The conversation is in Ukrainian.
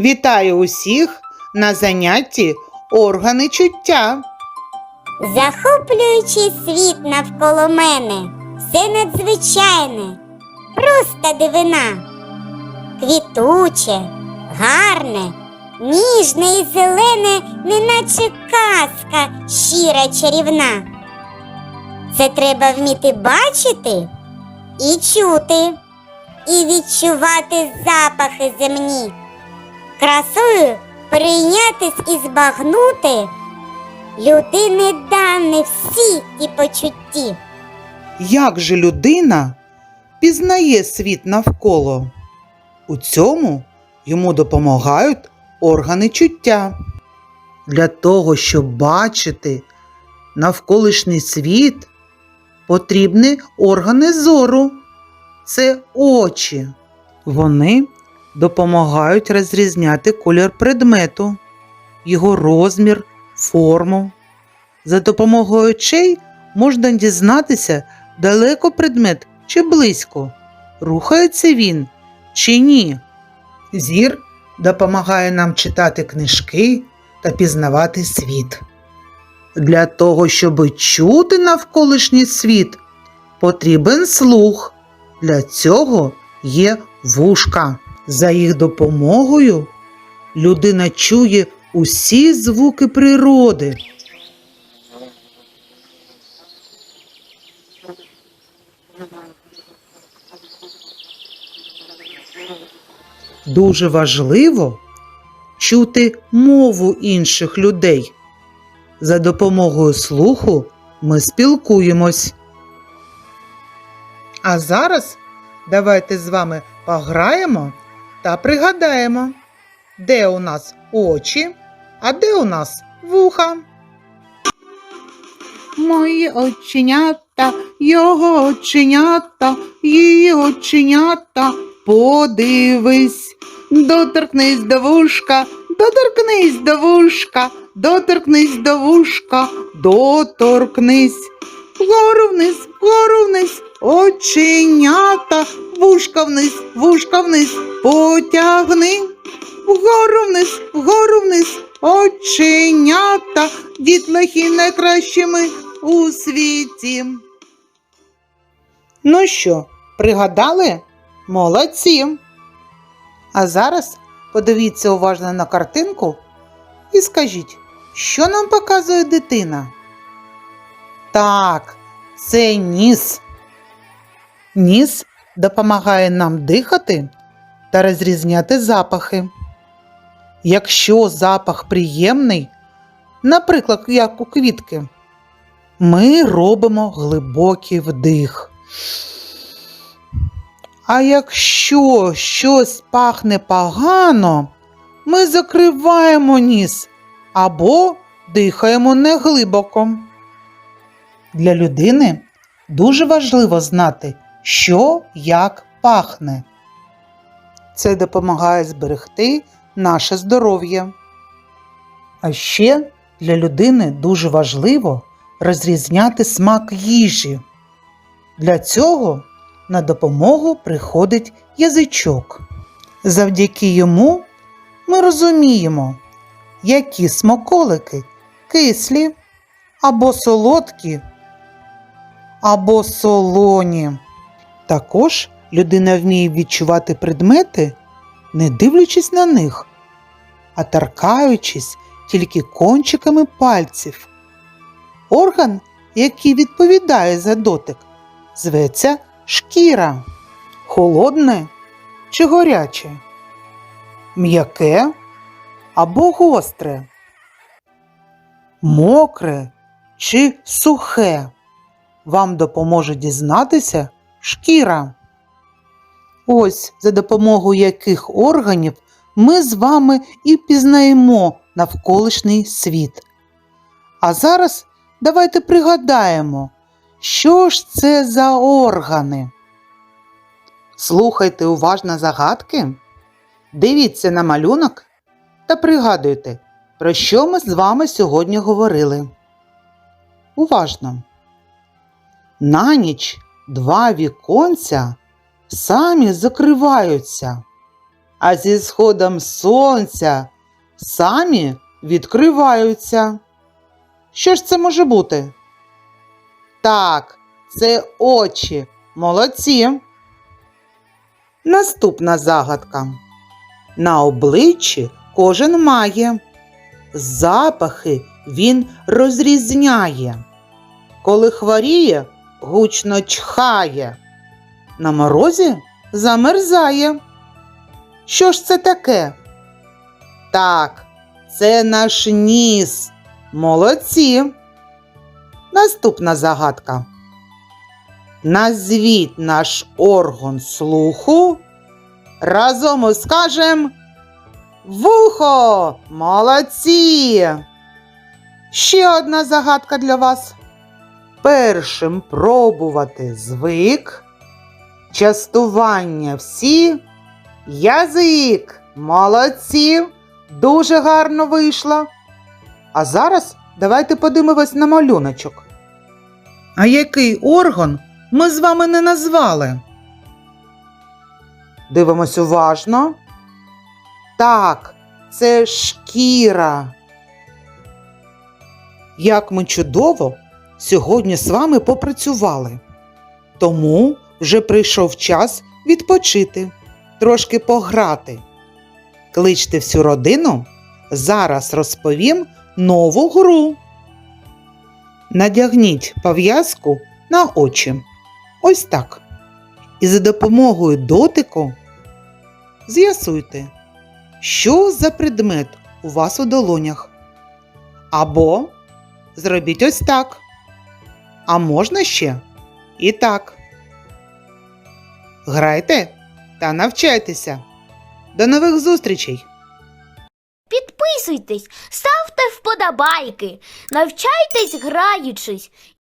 Вітаю усіх на занятті органи чуття. Захоплюючий світ навколо мене, все надзвичайне, просто дивина. Квітуче, гарне, ніжне і зелене, неначе казка щира чарівна. Це треба вміти бачити і чути, і відчувати запахи земні. Красою прийнятись і збагнути. Людини дане всі ті почутті. Як же людина пізнає світ навколо? У цьому йому допомагають органи чуття. Для того, щоб бачити навколишній світ, потрібні органи зору. Це очі. Вони допомагають розрізняти колір предмету, його розмір, форму. За допомогою очей можна дізнатися, далеко предмет чи близько, рухається він чи ні. Зір допомагає нам читати книжки та пізнавати світ. Для того, щоб чути навколишній світ, потрібен слух. Для цього є вушка. За їх допомогою людина чує усі звуки природи. Дуже важливо чути мову інших людей. За допомогою слуху ми спілкуємось. А зараз давайте з вами пограємо та пригадаємо, де у нас очі, а де у нас вуха. Мої оченята, його оченята, її оченята, подивись, доторкнись до вушка, доторкнись до вушка, доторкнись до вушка, доторкнись. Вгору вниз, вгору вниз, оченята, вушка вниз, вушка вниз, потягни. Вгору вниз, вгору вниз, оченята, дітлахи найкращими у світі. Ну що, пригадали? Молодці. А зараз подивіться уважно на картинку і скажіть, що нам показує дитина? Так, це ніс. Ніс допомагає нам дихати та розрізняти запахи. Якщо запах приємний, наприклад, як у квітки, ми робимо глибокий вдих. А якщо щось пахне погано, ми закриваємо ніс або дихаємо неглибоко. Для людини дуже важливо знати, що як пахне. Це допомагає зберегти наше здоров'я. А ще для людини дуже важливо розрізняти смак їжі. Для цього на допомогу приходить язичок. Завдяки йому ми розуміємо, які смаколики кислі або солодкі, або солоні. Також людина вміє відчувати предмети, не дивлячись на них, а торкаючись тільки кончиками пальців. Орган, який відповідає за дотик, зветься шкіра. Холодне чи горяче, м'яке або гостре, мокре чи сухе. Вам допоможе дізнатися шкіра. Ось за допомогою яких органів ми з вами і пізнаємо навколишній світ. А зараз давайте пригадаємо, що ж це за органи. Слухайте уважно загадки, дивіться на малюнок та пригадуйте, про що ми з вами сьогодні говорили. Уважно. На ніч два віконця самі закриваються. а зі сходом сонця самі відкриваються. Що ж це може бути? Так, це очі. Молодці. Наступна загадка. На обличчі кожен має. Запахи він розрізняє. Коли хворіє, гучно чхає. На морозі замерзає. Що ж це таке? Так, це наш ніс. Молодці. Наступна загадка. Назвіть наш орган слуху. Разом скажем Вухо! Молодці! Ще одна загадка для вас. Першим пробувати звик. Частування всі. Язик. Молодці! Дуже гарно вийшло. А зараз давайте подивимось на малюночок. А який орган ми з вами не назвали? Дивимось уважно. Так, це шкіра. Як ми чудово сьогодні з вами попрацювали. Тому вже прийшов час відпочити, трошки пограти. Кличте всю родину, зараз розповім нову гру. Надягніть пов'язку на очі. Ось так. І за допомогою дотику з'ясуйте, що за предмет у вас у долонях. Або зробіть ось так. А можна ще і так. Грайте та навчайтеся. До нових зустрічей! Підписуйтесь, ставте вподобайки, навчайтесь граючись